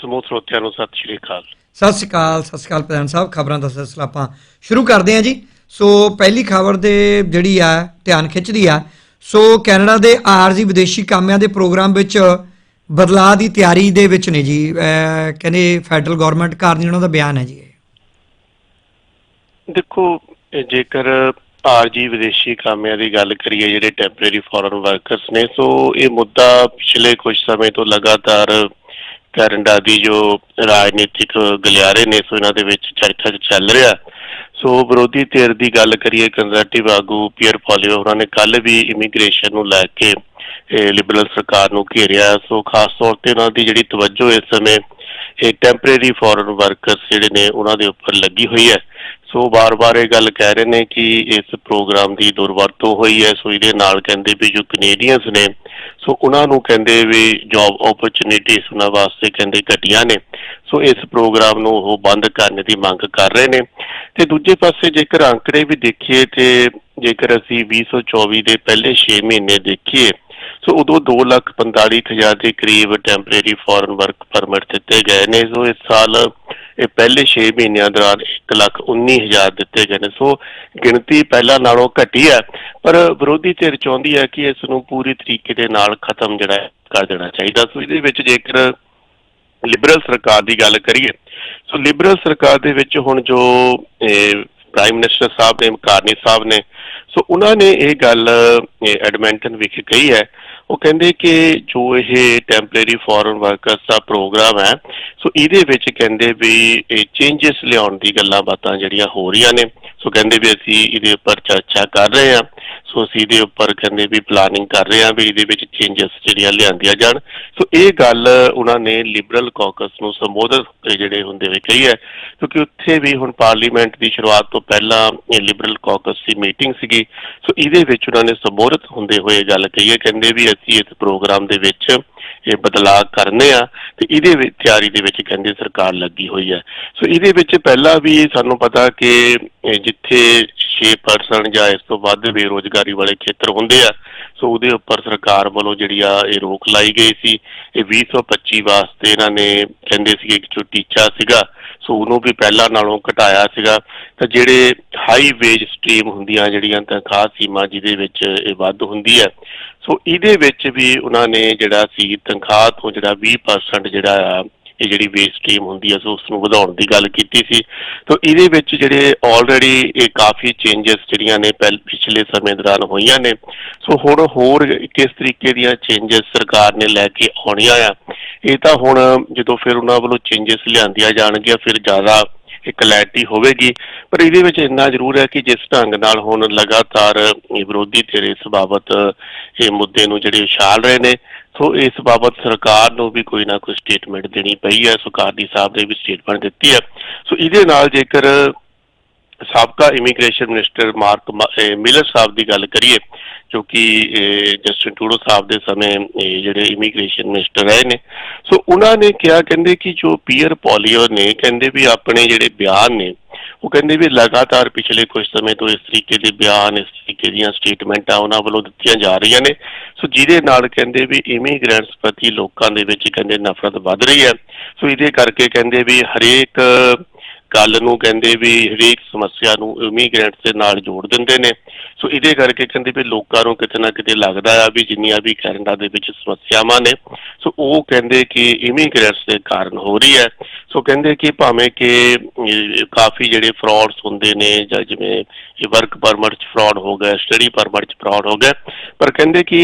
ਸਮੂਹ ਸਰੋਤਿਆਂ ਨੂੰ ਸਤਿ ਸ਼੍ਰੀ ਅਕਾਲ। ਸਤਿ ਸ਼੍ਰੀ ਅਕਾਲ ਸਤਿ ਸ਼੍ਰੀ ਅਕਾਲ ਪ੍ਰਧਾਨ ਸਾਹਿਬ ਖਬਰਾਂ ਦਾ ਸਿਲਸਿਲਾ ਆਪਾਂ ਸ਼ੁਰੂ ਕਰਦੇ ਹਾਂ ਜੀ। ਸੋ ਪਹਿਲੀ ਖਬਰ ਦੇ ਜਿਹੜੀ ਆ ਧਿਆਨ ਖਿੱਚਦੀ ਆ ਸੋ ਕੈਨੇਡਾ ਦੇ ਆਰਜ਼ੀ ਵਿਦੇਸ਼ੀ ਕਾਮਿਆਂ ਦੇ ਪ੍ਰੋਗਰਾਮ ਵਿੱਚ ਬਦਲਾਅ ਦੀ ਤਿਆਰੀ ਦੇ ਵਿੱਚ ਨੇ ਜੀ। ਕਹਿੰਦੇ ਫੈਡਰਲ ਗਵਰਨਮੈਂਟ ਕਾਰਨ ਉਹਨਾਂ ਦਾ ਬਿਆਨ ਹੈ ਜੀ। ਦੇਖੋ ਜੇਕਰ ਆਰਜੀ ਵਿਦੇਸ਼ੀ ਕਾਮਿਆਂ ਦੀ ਗੱਲ ਕਰੀਏ ਜਿਹੜੇ ਟੈਂਪਰੇਰੀ ਫੋਰਨ ਵਰਕਰਸ ਨੇ ਸੋ ਇਹ ਮੁੱਦਾ ਪਿਛਲੇ ਕੁਝ ਸਮੇਂ ਤੋਂ ਲਗਾਤਾਰ ਕੈਨੇਡਾ ਦੀ ਜੋ ਰਾਜਨੀਤਿਕ ਗਲਿਆਰੇ ਨੇ, ਸੋ ਇਹਨਾਂ ਦੇ ਵਿੱਚ ਚਰਚਾ ਚੱਲ ਰਿਹਾ। ਸੋ ਵਿਰੋਧੀ ਧਿਰ ਦੀ ਗੱਲ ਕਰੀਏ ਕੰਜ਼ਰਵੇਟਿਵ ਆਗੂ ਪੀਅਰ ਪੋਲੀਓ ਉਹਨਾਂ ਨੇ ਕੱਲ ਵੀ ਇਮੀਗ੍ਰੇਸ਼ਨ ਨੂੰ ਲੈ ਕੇ ਲਿਬਰਲ ਸਰਕਾਰ ਨੂੰ ਘੇਰਿਆ। ਸੋ ਖਾਸ ਤੌਰ ਤੇ ਉਹਨਾਂ ਦੀ ਜਿਹੜੀ ਤਵੱਜੋ ਇਸ ਸਮੇਂ, ਇਹ ਟੈਂਪਰੇਰੀ ਫੋਰਨ ਵਰਕਰਸ ਜਿਹੜੇ ਨੇ, ਉਹਨਾਂ ਦੇ ਉੱਪਰ ਲੱਗੀ ਹੋਈ ਹੈ। ਸੋ ਬਾਰ-ਬਾਰ ਇਹ ਗੱਲ ਕਹਿ ਰਹੇ ਨੇ ਕਿ ਇਸ ਪ੍ਰੋਗਰਾਮ ਦੀ ਦੁਰਵਰਤੋਂ ਹੋਈ ਹੈ। ਸੋ ਇਹਦੇ ਨਾਲ ਕਹਿੰਦੇ ਵੀ ਜੋ ਕੈਨੇਡੀਅਨਸ ਨੇ, ਸੋ ਉਹਨਾਂ ਨੂੰ ਕਹਿੰਦੇ ਵੀ ਜੌਬ ਓਪਰਚੁਨਿਟੀਜ਼ ਉਹਨਾਂ ਵਾਸਤੇ ਕਹਿੰਦੇ ਘਟੀਆਂ ਨੇ। ਸੋ ਇਸ ਪ੍ਰੋਗਰਾਮ ਨੂੰ ਉਹ ਬੰਦ ਕਰਨ ਦੀ ਮੰਗ ਕਰ ਰਹੇ ਨੇ। ਤੇ ਦੂਜੇ ਪਾਸੇ ਜੇਕਰ ਅੰਕੜੇ ਵੀ ਦੇਖੀਏ ਤੇ ਜੇਕਰ ਅਸੀਂ 2024 ਦੇ ਪਹਿਲੇ 6 ਮਹੀਨੇ ਦੇਖੀਏ, ਸੋ ਉਦੋਂ 245000 ਦੇ ਕਰੀਬ ਟੈਂਪਰੇਰੀ ਫੋਰਨ ਵਰਕ ਪਰਮਿਟ ਦਿੱਤੇ ਗਏ ਨੇ। ਸੋ ਇਸ ਸਾਲ ਇਹ ਪਹਿਲੇ 6 ਮਹੀਨਿਆਂ ਦੌਰਾਨ 119000 ਦਿੱਤੇ ਗਏ ਨੇ। ਸੋ ਗਿਣਤੀ ਪਹਿਲਾਂ ਨਾਲੋਂ ਘਟੀ ਹੈ, ਪਰ ਵਿਰੋਧੀ ਧਿਰ ਚਾਹੁੰਦੀ ਹੈ ਕਿ ਇਸ ਨੂੰ ਪੂਰੀ ਤਰੀਕੇ ਦੇ ਨਾਲ ਖਤਮ ਜਿਹੜਾ ਕਰ ਦੇਣਾ ਚਾਹੀਦਾ। ਸੋ ਇਹਦੇ ਵਿੱਚ ਜੇਕਰ ਲਿਬਰਲ ਸਰਕਾਰ ਦੀ ਗੱਲ ਕਰੀਏ, ਸੋ ਲਿਬਰਲ ਸਰਕਾਰ ਦੇ ਵਿੱਚ ਹੁਣ ਜੋ ਪ੍ਰਾਈਮ ਮਿਨਿਸਟਰ ਸਾਹਿਬ ਨੇ ਕਾਰਨੀ ਸਾਹਿਬ ਨੇ, ਸੋ ਉਹਨਾਂ ਨੇ ਇਹ ਗੱਲ ਐਡਮਿੰਟਨ ਵਿਖੇ ਕਹੀ ਹੈ ਉਹ ਕਹਿੰਦੇ ਕਿ ਜੋ ਇਹ ਟੈਂਪਰੇਰੀ ਫੋਰਨ ਵਰਕਰਸ ਦਾ ਪ੍ਰੋਗਰਾਮ ਹੈ, ਸੋ ਇਹਦੇ ਵਿੱਚ ਕਹਿੰਦੇ ਵੀ ਇਹ ਚੇਂਜਸ ਲਿਆਉਣ ਦੀ ਗੱਲਾਂ ਬਾਤਾਂ ਜਿਹੜੀਆਂ ਹੋ ਰਹੀਆਂ ਨੇ। ਸੋ ਕਹਿੰਦੇ ਵੀ ਅਸੀਂ ਇਹਦੇ ਉੱਪਰ ਚਰਚਾ ਕਰ ਰਹੇ ਹਾਂ। ਸੋ ਅਸੀਂ ਇਹਦੇ ਉੱਪਰ ਕਹਿੰਦੇ ਵੀ ਪਲਾਨਿੰਗ ਕਰ ਰਹੇ ਹਾਂ ਵੀ ਇਹਦੇ ਵਿੱਚ ਚੇਂਜਸ ਜਿਹੜੀਆਂ ਲਿਆਂਦੀਆਂ ਜਾਣ। ਸੋ ਇਹ ਗੱਲ ਉਹਨਾਂ ਨੇ ਲਿਬਰਲ ਕਾਕਸ ਨੂੰ ਸੰਬੋਧਿਤ ਜਿਹੜੇ ਹੁੰਦੇ ਹੋਏ ਕਹੀ ਹੈ। ਕਿਉਂਕਿ ਉੱਥੇ ਵੀ ਹੁਣ ਪਾਰਲੀਮੈਂਟ ਦੀ ਸ਼ੁਰੂਆਤ ਤੋਂ ਪਹਿਲਾਂ ਇਹ ਲਿਬਰਲ ਕਾਕਸ ਦੀ ਮੀਟਿੰਗ ਸੀਗੀ। ਸੋ ਇਹਦੇ ਵਿੱਚ ਉਹਨਾਂ ਨੇ ਸੰਬੋਧਿਤ ਹੁੰਦੇ ਹੋਏ ਗੱਲ ਕਹੀ ਹੈ। ਕਹਿੰਦੇ ਵੀ ਅਸੀਂ ਇਸ ਪ੍ਰੋਗਰਾਮ ਦੇ ਵਿੱਚ ਇਹ ਬਦਲਾਅ ਕਰਨੇ ਆ, ਤੇ ਇਹਦੇ ਵਿੱਚ ਤਿਆਰੀ ਦੇ ਵਿੱਚ ਕਹਿੰਦੇ ਸਰਕਾਰ ਲੱਗੀ ਹੋਈ ਹੈ। ਸੋ ਇਹਦੇ ਵਿੱਚ ਪਹਿਲਾਂ ਵੀ ਸਾਨੂੰ ਪਤਾ ਕਿ ਜਿੱਥੇ 6% ਜਾਂ ਇਸ ਤੋਂ ਵੱਧ ਬੇਰੋਜ਼ਗਾਰੀ ਵਾਲੇ ਖੇਤਰ ਹੁੰਦੇ ਆ, ਸੋ ਉਹਦੇ ਉੱਪਰ ਸਰਕਾਰ ਵੱਲੋਂ ਜਿਹੜੀ ਆ, ਇਹ ਰੋਕ ਲਾਈ ਗਈ ਸੀ। ਇਹ 2025 ਵਾਸਤੇ ਇਹਨਾਂ ਨੇ ਕਹਿੰਦੇ ਸੀ ਕਿ ਜੋ ਟੀਚਾ ਸੀਗਾ ਸੋ ਉਹਨੂੰ ਵੀ ਪਹਿਲਾਂ ਨਾਲੋਂ ਘਟਾਇਆ ਸੀਗਾ। ਤਾਂ ਜਿਹੜੇ ਹਾਈ ਵੇਜ ਸਟ੍ਰੀਮ ਹੁੰਦੀਆਂ ਜਿਹੜੀਆਂ ਤਨਖਾਹ ਸੀਮਾ ਜਿਹਦੇ ਵਿੱਚ ਇਹ ਵੱਧ ਹੁੰਦੀ ਹੈ, ਸੋ ਇਹਦੇ ਵਿੱਚ ਵੀ ਉਹਨਾਂ ਨੇ ਜਿਹੜਾ ਸੀ ਤਨਖਾਹ ਤੋਂ ਜਿਹੜਾ 20% ਜਿਹੜਾ ਆ ਇਹ ਜਿਹੜੀ ਵੇਸ ਸਟ੍ਰੀਮ ਹੁੰਦੀ ਹੈ ਸੋ ਉਸ ਨੂੰ ਵਧਾਉਣ ਦੀ ਗੱਲ ਕੀਤੀ ਸੀ। ਤਾਂ ਇਹਦੇ ਵਿੱਚ ਜਿਹੜੇ ਆਲਰੇਡੀ ਇਹ ਕਾਫੀ ਚੇਂਜਸ ਜਿਹੜੀਆਂ ਨੇ ਪਹਿਲ, ਪਿਛਲੇ ਸਮੇਂ ਦੌਰਾਨ ਹੋਈਆਂ ਨੇ। ਸੋ ਹੁਣ ਹੋਰ ਕਿਸ ਤਰੀਕੇ ਦੀਆਂ ਚੇਂਜਸ ਸਰਕਾਰ ਨੇ ਲੈ ਕੇ ਆਉਣੀਆਂ ਆ? ਇਹ ਤਾਂ ਹੁਣ ਜਦੋਂ ਫਿਰ ਉਹਨਾਂ ਵੱਲੋਂ ਚੇਂਜਸ ਲਿਆਂਦੀਆਂ ਜਾਣਗੀਆਂ, ਫਿਰ ਜ਼ਿਆਦਾ ਇਹ ਕਲੈਰਿਟੀ ਹੋਵੇਗੀ। ਪਰ ਇਹਦੇ ਵਿੱਚ ਇੰਨਾ ਜ਼ਰੂਰ ਹੈ ਕਿ ਜਿਸ ਢੰਗ ਨਾਲ ਹੁਣ ਲਗਾਤਾਰ ਵਿਰੋਧੀ ਧਿਰ ਇਸ ਬਾਬਤ ਇਹ ਮੁੱਦੇ ਨੂੰ ਜਿਹੜੇ ਉਛਾਲ ਰਹੇ ਨੇ ਸੋ ਇਸ ਬਾਬਤ ਸਰਕਾਰ ਨੂੰ ਵੀ ਕੋਈ ਨਾ ਕੋਈ ਸਟੇਟਮੈਂਟ ਦੇਣੀ ਪਈ ਹੈ, ਸਰਕਾਰ ਦੀ ਸਾਹਿਬ ਨੇ ਵੀ ਸਟੇਟਮੈਂਟ ਦਿੱਤੀ ਹੈ। ਸੋ ਇਹਦੇ ਨਾਲ ਜੇਕਰ ਸਾਬਕਾ immigration minister Mark Miller sahib ਦੀ ਗੱਲ ਕਰੀਏ, ਜੋ ਕਿ ਜਸਟਿਨ ਟੂਡੋ ਸਾਹਿਬ ਦੇ ਸਮੇਂ ਜਿਹੜੇ ਇਮੀਗ੍ਰੇਸ਼ਨ ਮਿਨਿਸਟਰ ਰਹੇ ਨੇ। ਸੋ ਉਹਨਾਂ ਨੇ ਕਿਹਾ, ਕਹਿੰਦੇ ਕਿ ਜੋ ਪੀਅਰ ਪੋਲੀਓ ਨੇ, ਕਹਿੰਦੇ ਵੀ ਆਪਣੇ ਜਿਹੜੇ ਬਿਆਨ ਨੇ ਉਹ ਕਹਿੰਦੇ ਵੀ ਲਗਾਤਾਰ ਪਿਛਲੇ ਕੁਝ ਸਮੇਂ ਤੋਂ ਇਸ ਤਰੀਕੇ ਦੇ ਬਿਆਨ, ਇਸ ਤਰੀਕੇ ਦੀਆਂ ਸਟੇਟਮੈਂਟਾਂ ਉਹਨਾਂ ਵੱਲੋਂ ਦਿੱਤੀਆਂ ਜਾ ਰਹੀਆਂ ਨੇ। ਸੋ ਜਿਹਦੇ ਨਾਲ ਕਹਿੰਦੇ ਵੀ ਇਮੀਗ੍ਰੈਂਟਸ ਪ੍ਰਤੀ ਲੋਕਾਂ ਦੇ ਵਿੱਚ ਕਹਿੰਦੇ ਨਫ਼ਰਤ ਵੱਧ ਰਹੀ ਹੈ। ਸੋ ਇਹਦੇ ਕਰਕੇ ਕਹਿੰਦੇ ਵੀ ਹਰੇਕ ਗੱਲ ਨੂੰ ਕਹਿੰਦੇ ਵੀ ਹਰੇਕ ਸਮੱਸਿਆ ਨੂੰ ਇਮੀਗ੍ਰੈਂਟਸ ਦੇ ਨਾਲ ਜੋੜ ਦਿੰਦੇ ਨੇ। ਸੋ ਇਹਦੇ ਕਰਕੇ ਕਹਿੰਦੇ ਵੀ ਲੋਕਾਂ ਨੂੰ ਕਿਤੇ ਨਾ ਕਿਤੇ ਲੱਗਦਾ ਆ ਵੀ ਜਿੰਨੀਆਂ ਵੀ ਕੈਨੇਡਾ ਦੇ ਵਿੱਚ ਸਮੱਸਿਆਵਾਂ ਨੇ, ਸੋ ਉਹ ਕਹਿੰਦੇ ਕਿ ਇਮੀਗ੍ਰੈਂਟਸ ਦੇ ਕਾਰਨ ਹੋ ਰਹੀ ਹੈ। ਸੋ ਕਹਿੰਦੇ ਕਿ ਭਾਵੇਂ ਕਿ ਕਾਫੀ ਜਿਹੜੇ ਫਰਾਡਸ ਹੁੰਦੇ ਨੇ ਜਾਂ ਜਿਵੇਂ ਇਹ ਵਰਕ ਪਰਮਿਟ ਚ ਫਰਾਡ ਹੋ ਗਿਆ ਸਟੱਡੀ ਪਰਮਿਟ ਚ ਫਰਾਡ ਹੋ ਗਿਆ, ਪਰ ਕਹਿੰਦੇ ਕਿ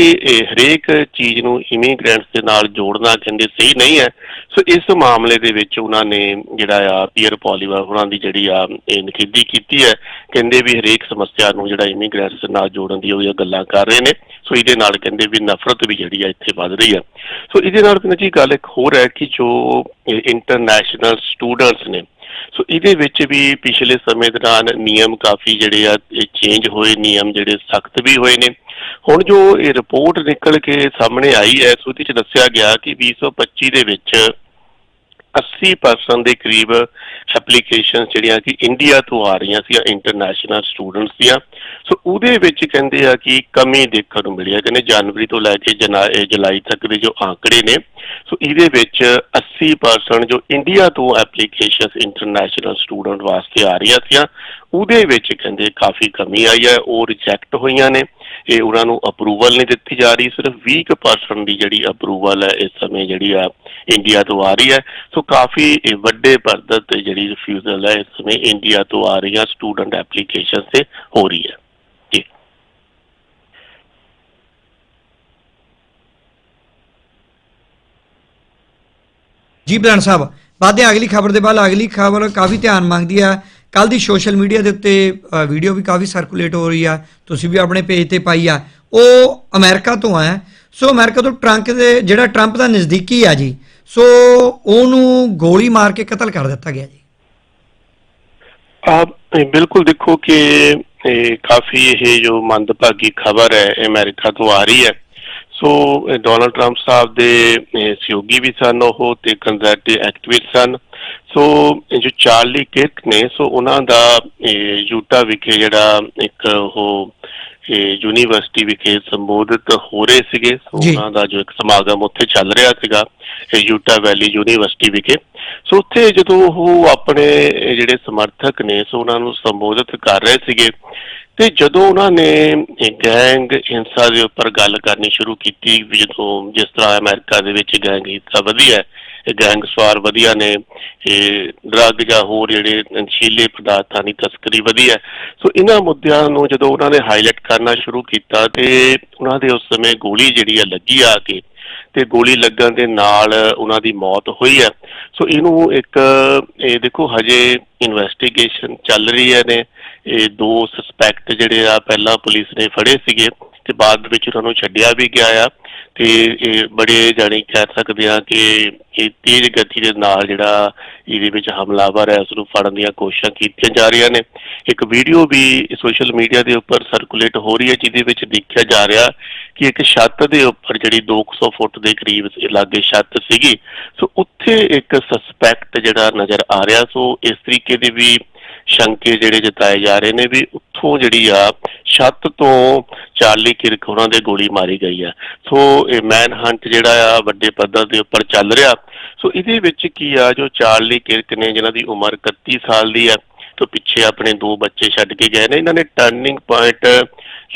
ਹਰੇਕ ਚੀਜ਼ ਨੂੰ ਇਮੀਗ੍ਰੈਂਟਸ ਦੇ ਨਾਲ ਜੋੜਨਾ ਕਹਿੰਦੇ ਸਹੀ ਨਹੀਂ ਹੈ। ਸੋ ਇਸ ਮਾਮਲੇ ਦੇ ਵਿੱਚ ਉਹਨਾਂ ਨੇ ਜਿਹੜਾ ਆ ਪੀਅਰ ਪੋਲੀਵਰ ਉਹਨਾਂ ਦੀ ਜਿਹੜੀ ਆ, ਇਹ ਨਖੇਦੀ ਕੀਤੀ ਹੈ। ਕਹਿੰਦੇ ਵੀ ਹਰੇਕ ਸਮੱਸਿਆ ਨੂੰ ਜਿਹੜਾ ਇਮੀਗ੍ਰੈਂਟਸ ਨਾਲ ਜੋੜਨ ਦੀ ਉਹ ਗੱਲਾਂ ਕਰ ਰਹੇ ਨੇ। ਸੋ ਇਹਦੇ ਨਾਲ ਕਹਿੰਦੇ ਵੀ ਨਫ਼ਰਤ ਵੀ ਜਿਹੜੀ ਆ ਇੱਥੇ ਵੱਧ ਰਹੀ ਹੈ ਸੋ ਇਹਦੇ ਨਾਲ ਕਹਿੰਦੇ ਜੀ ਗੱਲ ਇੱਕ ਹੋਰ ਹੈ ਕਿ ਜੋ ਇੰਟਰਨੈਸ਼ਨਲ ਸਟੂਡੈਂਟਸ ਨੇ, ਸੋ ਇਹਦੇ ਵਿੱਚ ਵੀ ਪਿਛਲੇ ਸਮੇਂ ਦੌਰਾਨ ਨਿਯਮ ਕਾਫੀ ਜਿਹੜੇ ਆ ਚੇਂਜ ਹੋਏ, ਨਿਯਮ ਜਿਹੜੇ ਸਖਤ ਵੀ ਹੋਏ ਨੇ। ਹੁਣ ਜੋ ਇਹ ਰਿਪੋਰਟ ਨਿਕਲ ਕੇ ਸਾਹਮਣੇ ਆਈ ਹੈ, ਸੋ ਇਹਦੇ ਚ ਦੱਸਿਆ ਗਿਆ ਕਿ 2025 ਦੇ ਵਿੱਚ 80% ਦੇ ਕਰੀਬ ਐਪਲੀਕੇਸ਼ਨਸ ਜਿਹੜੀਆਂ ਕਿ ਇੰਡੀਆ ਤੋਂ ਆ ਰਹੀਆਂ ਸੀ ਇੰਟਰਨੈਸ਼ਨਲ ਸਟੂਡੈਂਟਸ ਦੀਆਂ। ਸੋ ਉਹਦੇ ਵਿੱਚ ਕਹਿੰਦੇ ਆ ਕਿ ਕਮੀ ਦੇਖਣ ਨੂੰ ਮਿਲੀ ਹੈ ਕਹਿੰਦੇ ਜਨਵਰੀ ਤੋਂ ਲੈ ਕੇ ਜਨਾ- ਜੁਲਾਈ ਤੱਕ ਦੇ ਜੋ ਆંકੜੇ ਨੇ ਸੋ ਇਹਦੇ ਵਿੱਚ 80% ਜੋ ਇੰਡੀਆ ਤੋਂ ਐਪਲੀਕੇਸ਼ਨਸ ਇੰਟਰਨੈਸ਼ਨਲ ਸਟੂਡੈਂਟ ਵਾਸਤੇ ਆ ਰਹੀਆਂ ਸੀ ਉਹਦੇ ਵਿੱਚ ਕਹਿੰਦੇ ਕਾਫੀ ਕਮੀ ਆਈ ਹੈ ਉਹ ਰਿਜੈਕਟ ਹੋਈਆਂ ਨੇ। ਇਹ ਉਹਨਾਂ ਨੂੰ ਅਪਰੂਵਲ ਨਹੀਂ ਦਿੱਤੀ ਜਾ ਰਹੀ, ਸਿਰਫ 20% ਦੀ ਜਿਹੜੀ ਅਪਰੂਵਲ ਹੈ ਇਸ ਸਮੇਂ ਜਿਹੜੀ ਆ ਇੰਡੀਆ ਤੋਂ ਆ ਰਹੀ ਹੈ। ਸੋ ਕਾਫੀ ਵੱਡੇ ਪੱਧਰ ਤੇ ਜਿਹੜੀ ਰਿਫਿਊਜ਼ਲ ਹੈ ਇਸ ਸਮੇਂ ਇੰਡੀਆ ਤੋਂ ਆ ਰਹੀਆਂ ਸਟੂਡੈਂਟ ਐਪਲੀਕੇਸ਼ਨ ਤੇ ਹੋ ਰਹੀ ਹੈ। ਜੀ। ਜੀ ਸਾਹਿਬ ਬਾਅਦ ਅਗਲੀ ਖਬਰ ਦੇ ਬਾਅਦ ਅਗਲੀ ਖਬਰ ਕਾਫੀ ਧਿਆਨ ਮੰਗਦੀ ਹੈ ਕੱਲ ਦੀ ਸੋਸ਼ਲ ਮੀਡੀਆ ਦੇ ਉੱਤੇ ਵੀਡੀਓ ਵੀ ਕਾਫੀ ਸਰਕੂਲੇਟ ਹੋ ਰਹੀ ਆ, ਤੁਸੀਂ ਵੀ ਆਪਣੇ ਪੇਜ ਤੇ ਪਾਈ ਆ। ਉਹ ਅਮਰੀਕਾ ਤੋਂ ਆਇਆ ਸੋ ਅਮਰੀਕਾ ਤੋਂ ਟਰੰਕ ਦੇ, ਜਿਹੜਾ ਟਰੰਪ ਦਾ ਨਜ਼ਦੀਕੀ ਆ ਜੀ, ਸੋ ਉਹਨੂੰ ਗੋਲੀ ਮਾਰ ਕੇ ਕਤਲ ਕਰ ਦਿੱਤਾ ਗਿਆ ਜੀ। ਆਪ ਬਿਲਕੁਲ ਦੇਖੋ ਕਿ ਕਾਫੀ ਇਹ ਜੋ ਮੰਦਭਾਗੀ ਖਬਰ ਹੈ, ਇਹ ਅਮਰੀਕਾ ਤੋਂ ਆ ਰਹੀ ਹੈ। ਸੋ ਡੋਨਲਡ ਟਰੰਪ ਸਾਹਿਬ ਦੇ ਸਹਿਯੋਗੀ ਵੀ ਸਨ ਉਹ ਤੇ ਕੰਜ਼ਰਵੇਟਿਵ ਐਕਟਿਵਿਸਟ ਸਨ। ਸੋ ਜੋ ਚਾਰਲੀ ਕਿਰਕ ਨੇ ਸੋ ਉਹਨਾਂ ਦਾ ਯੂਟਾ ਵਿਖੇ ਜਿਹੜਾ ਇੱਕ ਉਹ ਯੂਨੀਵਰਸਿਟੀ ਵਿਖੇ ਸੰਬੋਧਿਤ ਹੋ ਰਹੇ ਸੀਗੇ ਸੋ। ਉਹਨਾਂ ਦਾ ਜੋ ਇੱਕ ਸਮਾਗਮ ਉੱਥੇ ਚੱਲ ਰਿਹਾ ਸੀਗਾ ਯੂਟਾ ਵੈਲੀ ਯੂਨੀਵਰਸਿਟੀ ਵਿਖੇ ਸੋ ਉੱਥੇ ਜਦੋਂ ਉਹ ਆਪਣੇ ਜਿਹੜੇ ਸਮਰਥਕ ਨੇ ਸੋ ਉਹਨਾਂ ਨੂੰ ਸੰਬੋਧਿਤ ਕਰ ਰਹੇ ਸੀਗੇ ਤੇ ਜਦੋਂ ਉਹਨਾਂ ਨੇ ਗੈਂਗ ਹਿੰਸਾ ਦੇ ਉੱਪਰ ਗੱਲ ਕਰਨੀ ਸ਼ੁਰੂ ਕੀਤੀ ਜਦੋਂ ਜਿਸ ਤਰ੍ਹਾਂ ਅਮਰੀਕਾ ਦੇ ਵਿੱਚ ਗੈਂਗ ਹਿੰਸਾ ਵਧੀ ਹੈ ਗੈਂਗ ਸਵਾਰ ਵਧੀਆ ਨੇ, ਇਹ ਡਰੱਗ ਜਾਂ ਹੋਰ ਜਿਹੜੇ ਨਸ਼ੀਲੇ ਪਦਾਰਥਾਂ ਦੀ ਤਸਕਰੀ ਵਧੀਆ ਸੋ ਇਹਨਾਂ ਮੁੱਦਿਆਂ ਨੂੰ ਜਦੋਂ ਉਹਨਾਂ ਨੇ ਹਾਈਲਾਈਟ ਕਰਨਾ ਸ਼ੁਰੂ ਕੀਤਾ ਤੇ ਉਹਨਾਂ ਦੇ ਉਸ ਸਮੇਂ ਗੋਲੀ ਜਿਹੜੀ ਆ ਲੱਗੀ ਆ ਕੇ ਤੇ ਗੋਲੀ ਲੱਗਣ ਦੇ ਨਾਲ ਉਹਨਾਂ ਦੀ ਮੌਤ ਹੋਈ ਹੈ। ਸੋ ਇਹਨੂੰ ਇੱਕ, ਇਹ ਦੇਖੋ ਹਜੇ ਇਨਵੈਸਟੀਗੇਸ਼ਨ ਚੱਲ ਰਹੀ ਹੈ ਨੇ। ਇਹ ਦੋ ਸਸਪੈਕਟ ਜਿਹੜੇ ਆ, ਪਹਿਲਾਂ ਪੁਲਿਸ ਨੇ ਫੜੇ ਸੀਗੇ ਤੇ ਬਾਅਦ ਵਿੱਚ ਉਹਨਾਂ ਨੂੰ ਛੱਡਿਆ ਵੀ ਗਿਆ ਆ। ਤੇ, ਇਹ ਬੜੇ ਜਾਣੀ ਕਹਿ ਸਕਦੇ ਆ ਕਿ ਇਹ ਤੇਜ਼ ਗਤੀ ਦੇ ਨਾਲ ਜਿਹੜਾ ਇਹਦੇ ਵਿੱਚ ਹਮਲਾਵਰ ਹੈ ਉਸ ਨੂੰ ਫੜਨ ਦੀਆਂ ਕੋਸ਼ਿਸ਼ਾਂ ਕੀਤੀਆਂ ਜਾ ਰਹੀਆਂ ਨੇ। ਇੱਕ ਵੀਡੀਓ ਵੀ ਸੋਸ਼ਲ ਮੀਡੀਆ ਦੇ ਉੱਪਰ ਸਰਕੂਲੇਟ ਹੋ ਰਹੀ ਹੈ, ਜਿਹਦੇ ਵਿੱਚ ਦੇਖਿਆ ਜਾ ਰਿਹਾ ਕਿ ਇੱਕ ਛੱਤ ਦੇ ਉੱਪਰ ਜਿਹੜੀ 200 ਫੁੱਟ ਦੇ ਕਰੀਬ ਲਾਗੇ ਛੱਤ ਸੀਗੀ। ਸੋ ਉੱਥੇ ਇੱਕ ਸਸਪੈਕਟ ਜਿਹੜਾ ਨਜ਼ਰ ਆ ਰਿਹਾ, ਸੋ ਇਸ ਤਰੀਕੇ ਦੇ ਵੀ ਸ਼ੰਕੇ ਜਿਹੜੇ ਜਤਾਏ ਜਾ ਰਹੇ ਨੇ ਵੀ ਉੱਥੋਂ ਜਿਹੜੀ ਆ, ਛੱਤ ਤੋਂ ਚਾਰਲੀ ਕਿਰਕ ਉਹਨਾਂ ਦੇ ਗੋਲੀ ਮਾਰੀ ਗਈ ਆ। ਸੋ ਇਹ ਮੈਨ ਹੰਟ ਜਿਹੜਾ ਆ, ਵੱਡੇ ਪੱਧਰ ਦੇ ਉੱਪਰ ਚੱਲ ਰਿਹਾ। ਸੋ ਇਹਦੇ ਵਿੱਚ ਕੀ ਆ, ਜੋ ਚਾਰਲੀ ਕਿਰਕ ਨੇ, ਜਿਨ੍ਹਾਂ ਦੀ ਉਮਰ 31 ਸਾਲ ਦੀ ਆ ਤੋਂ ਪਿੱਛੇ ਆਪਣੇ ਦੋ ਬੱਚੇ ਛੱਡ ਕੇ ਗਏ ਨੇ। ਇਹਨਾਂ ਨੇ ਟਰਨਿੰਗ ਪੁਆਇੰਟ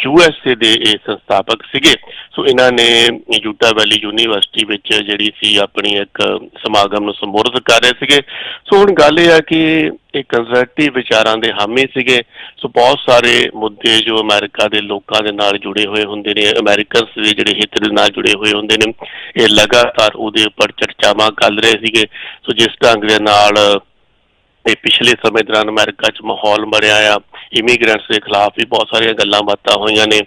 ਯੂਐਸਏ ਦੇ ਇਹ ਸੰਸਥਾਪਕ ਸੀਗੇ। ਸੋ ਇਹਨਾਂ ਨੇ ਯੂਟਾ ਵੈਲੀ ਯੂਨੀਵਰਸਿਟੀ ਵਿੱਚ ਜਿਹੜੀ ਸੀ ਆਪਣੀ ਇੱਕ ਸਮਾਗਮ ਨੂੰ ਸੰਬੋਧਿਤ ਕਰ ਰਹੇ ਸੀਗੇ। ਸੋ ਹੁਣ ਗੱਲ ਇਹ ਆ ਕਿ ਇਹ ਕੰਜ਼ਰਵੇਟਿਵ ਵਿਚਾਰਾਂ ਦੇ ਹਾਮੀ ਸੀਗੇ। ਸੋ ਬਹੁਤ ਸਾਰੇ ਮੁੱਦੇ ਜੋ ਅਮਰੀਕਾ ਦੇ ਲੋਕਾਂ ਦੇ ਨਾਲ ਜੁੜੇ ਹੋਏ ਹੁੰਦੇ ਨੇ ਅਮਰੀਕਨਸ ਦੇ ਜਿਹੜੇ ਹਿੱਤ ਦੇ ਨਾਲ ਜੁੜੇ ਹੋਏ ਹੁੰਦੇ ਨੇ, ਇਹ ਲਗਾਤਾਰ ਉਹਦੇ ਉੱਪਰ ਚਰਚਾਵਾਂ ਕਰ ਰਹੇ ਸੀਗੇ। ਸੋ ਜਿਸ ਢੰਗ ਦੇ ਨਾਲ ਇਹ ਪਿਛਲੇ ਸਮੇਂ ਦੌਰਾਨ ਅਮਰੀਕਾ 'ਚ ਮਾਹੌਲ ਬਣਿਆ ਆ। ਇਮੀਗ੍ਰੈਂਟਸ ਦੇ ਖਿਲਾਫ ਵੀ ਬਹੁਤ ਸਾਰੀਆਂ ਗੱਲਾਂ ਬਾਤਾਂ ਹੋਈਆਂ ਨੇ।